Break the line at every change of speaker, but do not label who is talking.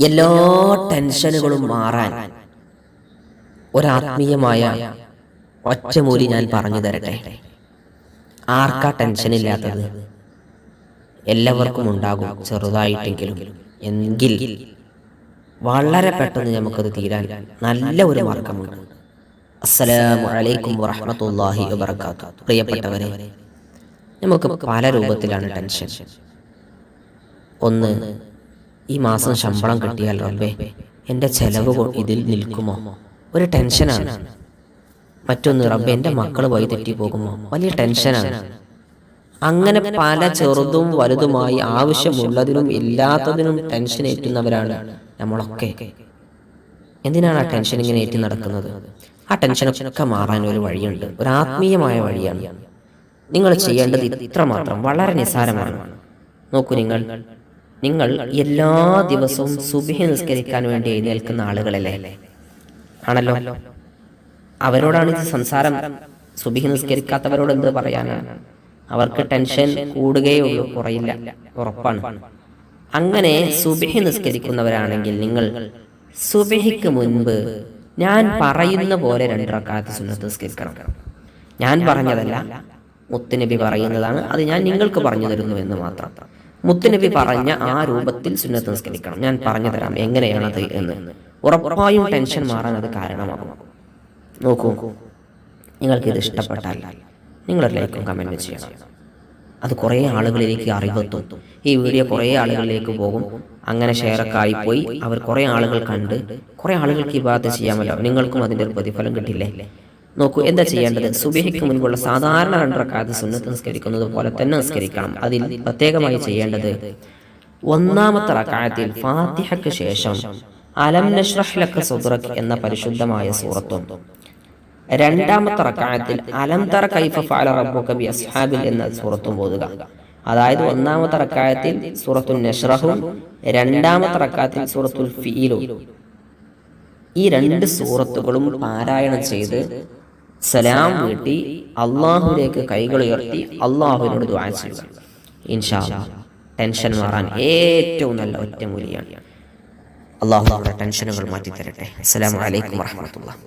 എല്ലാ ടെൻഷനുകളും മാറാൻ ഒരാത്മീയമായ ഒറ്റമൂലി ഞാൻ പറഞ്ഞു തരട്ടെ. ആർക്കാ ടെൻഷൻ ഇല്ലാത്തത് എല്ലാവർക്കും ഉണ്ടാകും ചെറുതായിട്ടെങ്കിലും. എങ്കിൽ വളരെ പെട്ടെന്ന് നമുക്കത് തീരാൻ നല്ല ഒരു മാർഗമുണ്ട്. അസ്സലാമു അലൈക്കും വറഹ്മത്തുള്ളാഹി വബറകാതുഹു. പ്രിയപ്പെട്ടവരെ നമുക്ക് പല രൂപത്തിലാണ് ടെൻഷൻ. ഒന്ന് ഈ മാസം ശമ്പളം കിട്ടിയാൽ റബ്ബേ എന്റെ ചെലവ് ഇതിൽ നിൽക്കുമോ? ഒരു ടെൻഷനാണ്. മറ്റൊന്ന് റബ്ബെ എന്റെ മക്കൾ വഴി തെറ്റി പോകുമോ വലിയ ടെൻഷനാണ്. അങ്ങനെ പല ചെറുതും വലുതുമായി ആവശ്യമുള്ളതിനും ഇല്ലാത്തതിനും ടെൻഷൻ ഏറ്റുന്നവരാണ് നമ്മളൊക്കെ. എന്തിനാണ് ആ ടെൻഷൻ ഇങ്ങനെ ഏറ്റി നടക്കുന്നത് ആ ടെൻഷനൊക്കെ മാറാൻ ഒരു വഴിയുണ്ട്. ഒരു ആത്മീയമായ വഴിയാണ്. നിങ്ങൾ ചെയ്യേണ്ടത് ഇത്ര മാത്രം വളരെ നിസ്സാരമാണ്. നോക്കൂ നിങ്ങൾ. നിങ്ങൾ എല്ലാ ദിവസവും സുബിഹി നിസ്കരിക്കാൻ വേണ്ടി എഴുന്നേൽക്കുന്ന ആളുകളല്ലേ? ആണല്ലോ? അവരോടാണ് ഇത് സംസാരം. സുബിഹി നിസ്കരിക്കാത്തവരോട് എന്ത് പറയാനാണ്? അവർക്ക് ടെൻഷൻ കൂടുകയുള്ളൂ കുറയില്ല. ഉറപ്പാണ്. അങ്ങനെ സുബിഹി നിസ്കരിക്കുന്നവരാണെങ്കിൽ നിങ്ങൾ സുബിഹിക്ക് മുൻപ് ഞാൻ പറയുന്ന പോലെ രണ്ടറക്കാലത്ത് സുന്നത്ത് നിസ്കരിക്കണം. ഞാൻ പറഞ്ഞതല്ല മുത്തുനബി പറയുന്നതാണ്. അത് ഞാൻ നിങ്ങൾക്ക് പറഞ്ഞു തരുന്നു എന്ന് മാത്രം. മുത്തുനബി പറഞ്ഞ ആ രൂപത്തിൽ സുന്നത്ത് നിസ്കരിക്കണം. ഞാൻ പറഞ്ഞു തരാം എങ്ങനെയാണത് എന്ന്. ഉറപ്പായും ടെൻഷൻ മാറാൻ അത് കാരണമാകും. നോക്കൂ. നിങ്ങൾക്ക് ഇത് ഇഷ്ടപ്പെട്ടാൽ നിങ്ങളൊരു ലൈക്കും കമന്റ് ചെയ്യണം. അത് കുറേ ആളുകളിലേക്ക് അറിവെത്തും. ഈ വീഡിയോ കുറേ ആളുകളിലേക്ക് പോകും. അങ്ങനെ ഷെയറൊക്കെ ആയിപ്പോയി അവർ കുറേ ആളുകൾ കണ്ട് കുറേ ആളുകൾക്ക് ഈ ഭാഗത്ത് ചെയ്യാമല്ലോ നിങ്ങൾക്കും അതിന്റെ ഒരു പ്രതിഫലം കിട്ടില്ലേ? നോക്കൂ എന്താ ചെയ്യേണ്ടത്? സുബഹിക്ക് മുൻപുള്ള സാധാരണ രണ്ടറക്കാത്ത സുന്നത്ത് നിസ്കരിക്കുന്നത് പോലെ തന്നെ നിസ്കരിക്കണം. അതിൽ പ്രത്യേകമായി ചെയ്യേണ്ടത് ഒന്നാമത്തെ റക്കായത്തിൽ ഫാത്തിഹയ്ക്ക് ശേഷം അലം നഷ്റഹ് ലക സുദ്റക് എന്ന പരിശുദ്ധമായ സൂറത്തും. രണ്ടാമത്തെ റക്കായത്തിൽ അലം തറ കൈഫ ഫഅല റബ്ബുക ബി അസ്ഹാബിൽ എന്ന സൂറത്തും ഓതുക. അതായത് ഒന്നാമത്തെ റക്കായത്തിൽ സൂറത്തുൽ നഷ്റഹും രണ്ടാമത്തെ റക്കായത്തിൽ സൂറത്തുൽ ഫീലും. ഈ രണ്ട് സൂറത്തുകളും പാരായണം ചെയ്ത് സലാം വീട്ടി അള്ളാഹുലേക്ക് കൈകൾ ഉയർത്തി അള്ളാഹുവിനോട് ദ്വാ ചെയ്യുക. ഇൻഷാ. ടെൻഷൻ മാറാൻ ഏറ്റവും നല്ല ഒറ്റമൂലിയാണ് അള്ളാഹു ടെൻഷനുകൾ മാറ്റി തരട്ടെ അസ്സലാമു അലൈക്കും വറഹ്മത്തുള്ളാഹി